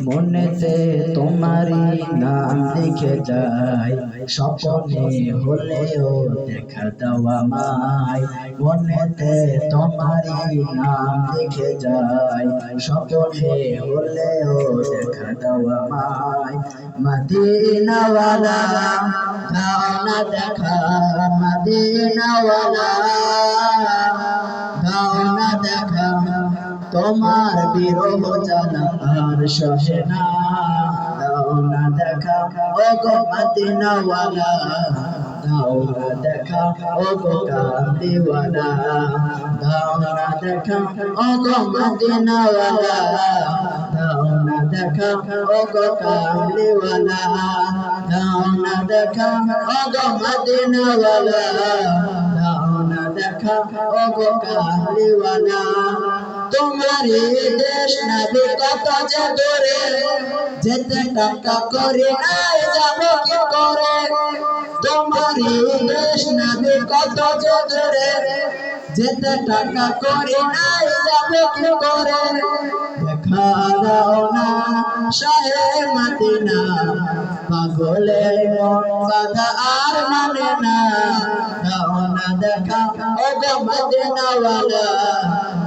মনেতে তোমারই নাম লিখে যায় স্বপ্নে হলেও দেখা দেওয়া মাই মনেতে তোমারই নাম লিখে যায় স্বপ্নে হলেও দেখা দেওয়া মাই মদিনাওয়ালা দাও না দেখা। মদিনাওয়ালা তোমার বিরহ জানা আর সহে না। না দেখা, ও গো মদিনাওয়ালা। দেখা, ও গো কান্দিওয়ালা দেখা, ও গো মদিনাওয়ালা। দেখা, ও গো কান্দিওয়ালা দেখা, ও গো মদিনাওয়ালা। দেখা, ও গো কান্দিওয়ালা তোমার দেশ নবী কত যে দূরে? যেতে টাকা করে নাই, যাব কি করে? তোমার দেশ নবী কত যে দূরে? যেতে টাকা করে নাই, যাব কি করে? দেখা দাও না, শাহে মদিনা। পাগলে মন বাধা আর মানে না। দাও না দেখা ও গো মদিনাওয়ালা। না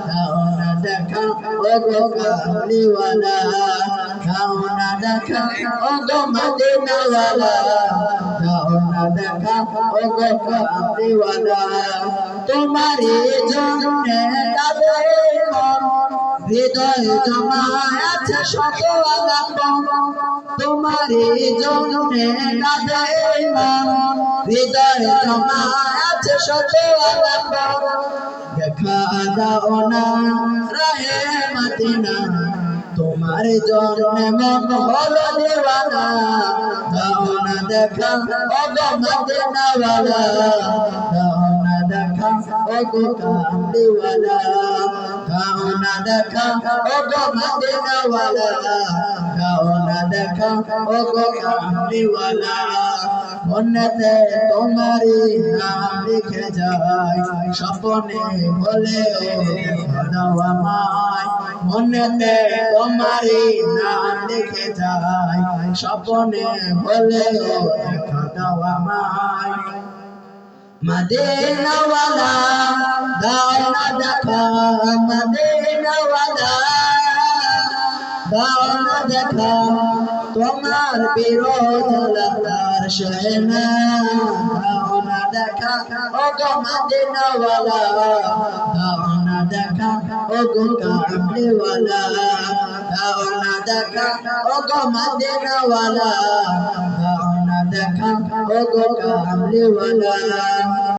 দেখা ও গো কামলিওয়ালা দাও না দেখা ও গো মদিনাওয়ালা দাও না দেখা ও গো কামলিওয়ালা তোমারই জন্যে কাঁদে মন হৃদয় জমা আছে শত আলাপ তোমারই জন্যে কাঁদে মন হৃদয় জমা আছে শত দেখা দাও না তোমার জন্যে মন হলো দেওয়ানা দাও না দেখা দাও না গো ও ও মনেতে তোমারই নাম লিখে যায়, স্বপ্নে দেখা দাও আমায়। মনেতে তোমারই নাম লিখে যায়, স্বপ্নে দেখা দাও আমায়। মদিনাওয়ালা দাও না দেখা মদিনাওয়ালা দাও না দেখা তোমার বিরোধ লাগার সহেনা দাও না দেখা ও গো মদিনাওয়ালা দাও না দেখা ও গো কামলিওয়ালা দাও না দেখা ও গো দেখা ও গো কামলিওয়ালা